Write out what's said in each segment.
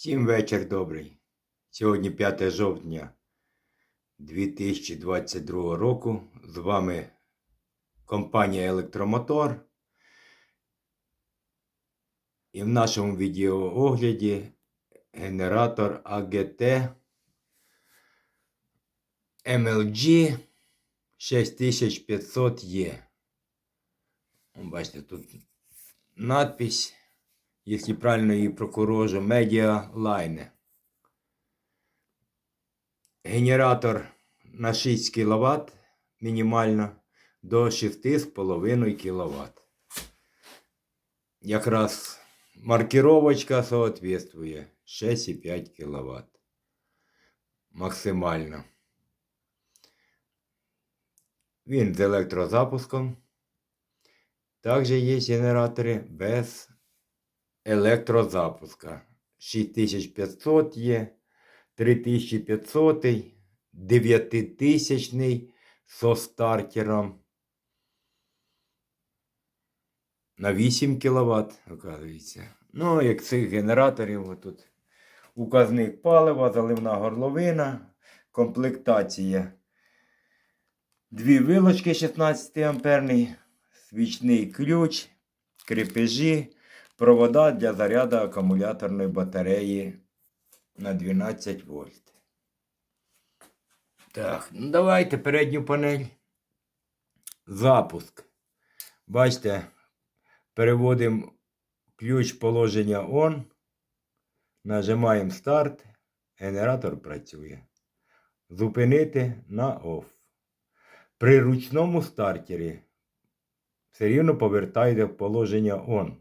Всім вечір добрий. Сьогодні 5 жовтня 2022 року. З вами компанія Електромотор. І в нашому відеоогляді генератор АГТ MLG 6500E. Бачите, тут надпись якщо правильно її прокурожу, Media Line. Генератор на 6 кВт мінімально до 6,5 кВт. Якраз маркировочка соответствує 6,5 кВт. Максимально. Він з електрозапуском. Також є генератори без електрозапуска. 6500 є, 3500, 9000 со стартером. На 8 кВт, оказується. Ну, як цих генераторів, тут указник палива, заливна горловина, комплектація. Дві вилочки 16 амперний, свічний ключ, крепежі, провода для заряду акумуляторної батареї на 12 вольт. Так, ну давайте передню панель. Запуск. Бачите, переводимо ключ положення ON. Нажимаємо старт. Генератор працює. Зупинити на OFF. При ручному стартері все рівно повертайте в положення ON.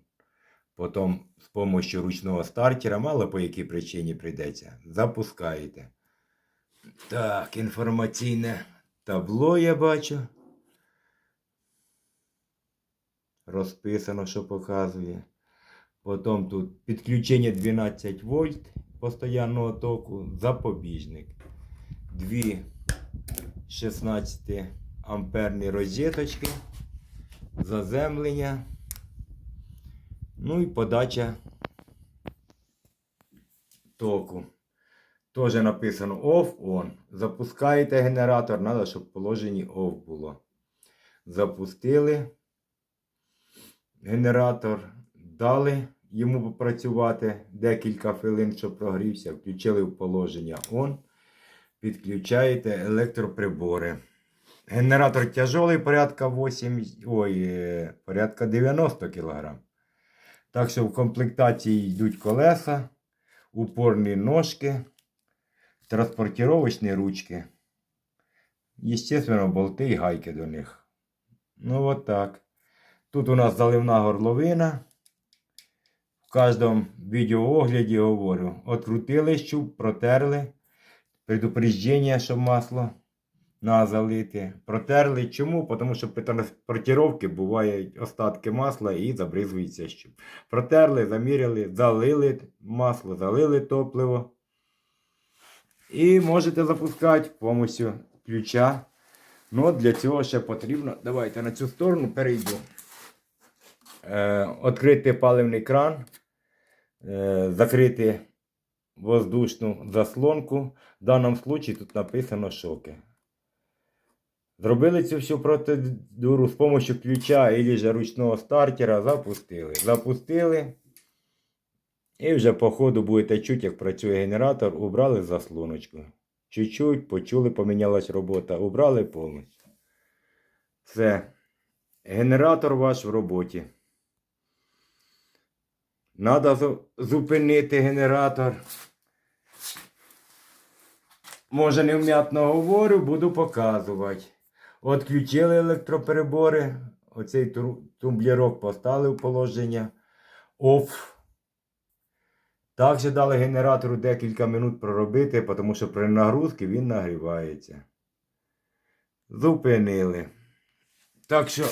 Потім з допомогою ручного стартера, мало по якій причині прийдеться, запускаєте. Так, інформаційне табло я бачу. Розписано, що показує. Потім тут підключення 12 вольт постоянного току, запобіжник. Дві 16 амперні розеточки, заземлення. Ну і подача току. Теж написано off-on. Запускаєте генератор, треба, щоб в положенні off було. Запустили генератор, дали йому попрацювати декілька хвилин, щоб прогрівся. Включили в положення on. Підключаєте електроприбори. Генератор тяжелий, порядка 8, ой, е, порядка 90 кг. Так що в комплектації йдуть колеса, упорні ножки, транспортировочні ручки. Естественно, болти і гайки до них. Ну от так. Тут у нас заливна горловина. В кожному відеоогляді говорю. Открутили щуп, протерли. Предупреждення, що масло на залити. Протерли. Чому? Тому що при транспортировці бувають остатки масла і забризується щуп. Протерли, заміряли, залили масло, залили топливо. І можете запускати з допомогою ключа. Ну, для цього ще потрібно. Давайте на цю сторону перейду. Е, Открити паливний кран, е, закрити воздушну заслонку. В даному випадку тут написано шоки. Зробили цю всю процедуру з допомогою ключа ж ручного стартера, запустили. Запустили. І вже по ходу будете чути, як працює генератор, убрали заслоночку. Чуть-чуть, почули, помінялась робота. Убрали повністю. Все. Генератор ваш в роботі. Надо зупинити генератор. Може, невмятно говорю, буду показувати. Отключили електроперебори. Оцей тумблерок поставили в положення. Оф. Також дали генератору декілька минут проробити, тому що при нагрузці він нагрівається. Зупинили. Так що,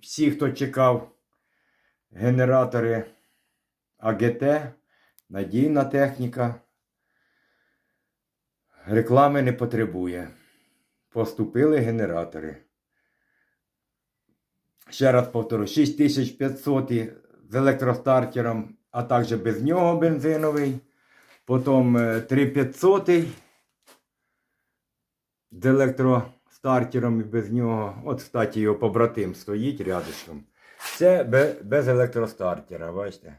всі, хто чекав генератори АГТ, надійна техніка, реклами не потребує. Поступили генератори. Ще раз повторю, 6500 з електростартером, а також без нього бензиновий. Потім е, 3500 з електростартером і без нього. От, кстати, його побратим стоїть рядышком. Це без електростартера, бачите?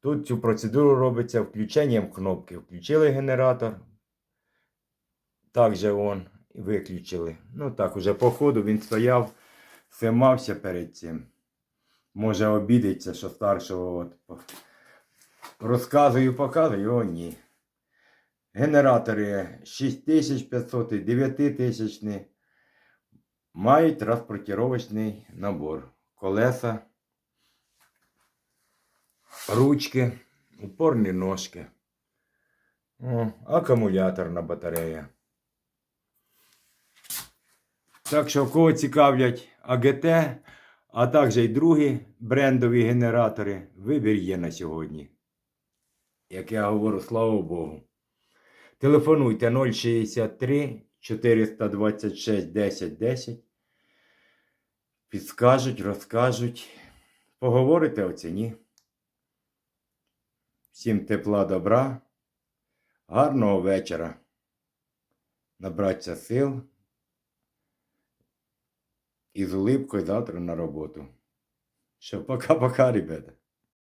Тут цю процедуру робиться включенням кнопки. Включили генератор. Так же он і виключили. Ну так, уже по ходу він стояв, симався перед цим. Може обідеться, що старшого от розказую, показую, о ні. Генератори 6500, 9000 мають транспортировочний набор. Колеса, ручки, упорні ножки. О, акумуляторна батарея. Так що, кого цікавлять АГТ, а також й другі брендові генератори, вибір є на сьогодні. Як я говорю, слава Богу. Телефонуйте 063 426 10 10. Підскажуть, розкажуть. Поговорите о ціні. Всім тепла, добра, гарного вечора. Набратися сил і з улипкою завтра на роботу. Що, пока-пока, ребята.